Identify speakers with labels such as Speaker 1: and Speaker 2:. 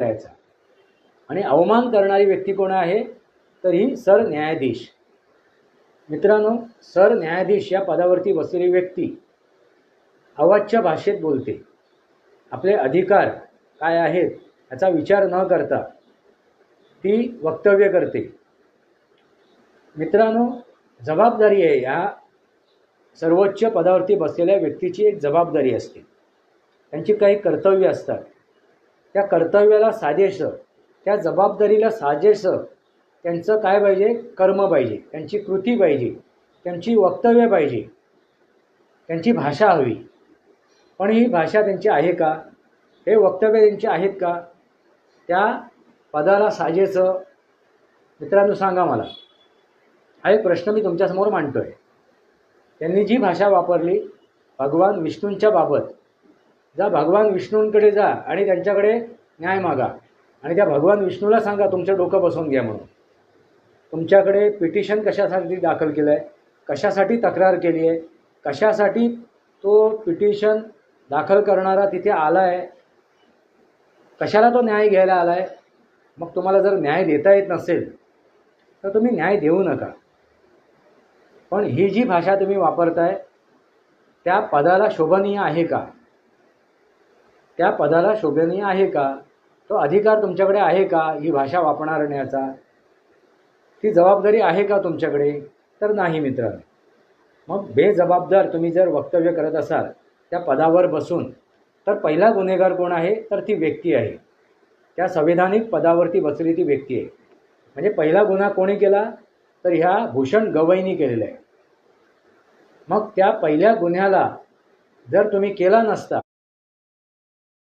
Speaker 1: करायचा. आणि अवमान करणारी व्यक्ती कोण आहे? तर ही सरन्यायाधीश. मित्रांनो सरन्यायाधीश या पदावरती बसलेली व्यक्ती अवाच्य भाषेत बोलते. आपले अधिकार काय आहेत याचा विचार न करता ती वक्तव्य करते. मित्रांनो जबाबदारी आहे या सर्वोच्च पदावरती बसलेल्या व्यक्तीची एक जबाबदारी असते. त्यांची काही कर्तव्य असतात. त्या कर्तव्याला साजेस त्या जबाबदारीला साजेस. त्यांचं काय पाहिजे? कर्म पाहिजे. त्यांची कृती पाहिजे. त्यांची वक्तव्य पाहिजे. त्यांची भाषा हवी. पण ही भाषा त्यांची आहे का? हे वक्तव्य त्यांची आहेत का? त्या पदाला साजेचं मित्रांनो सांगा मला. हा एक प्रश्न मी तुमच्यासमोर मांडतो आहे त्यांनी जी भाषा वापरली भगवान विष्णूंच्या बाबत जा भगवान विष्णूंकडे जा आणि त्यांच्याकडे न्याय मागा. आणि त्या भगवान विष्णूला सांगा तुमचं डोकं बसवून घ्या म्हणून. तुमच्याकडे पिटिशन कशासाठी दाखल केलं आहे कशासाठी तक्रार केली आहे? कशासाठी तो पिटिशन दाखल करणारा तिथे आला आहे कशाला तो न्याय घ्यायला आला आहे मग तुम्हाला जर न्याय देता येत नसेल तर तुम्ही न्याय देऊ नका. पण ही जी भाषा तुम्ही वापरताय त्या पदाला शोभनीय आहे का? त्या पदाला शोभनीय आहे का? तो अधिकार तुमच्याकडे आहे का? ही भाषा वापरण्याचा ती जबाबदारी आहे का तुमच्याकडे? तर नाही मित्र मग बेजबाबदार तुम्ही जर वक्तव्य करत असाल त्या पदावर बसून तर पहिला गुन्हेगार कोण आहे? तर ती व्यक्ती आहे. त्या संविधानिक पदावरती बसली ती व्यक्ती आहे. म्हणजे पहिला गुन्हा कोणी केला? तर ह्या भूषण गवईनी केलेला आहे. मग त्या पहिल्या गुन्ह्याला जर तुम्ही केला नसता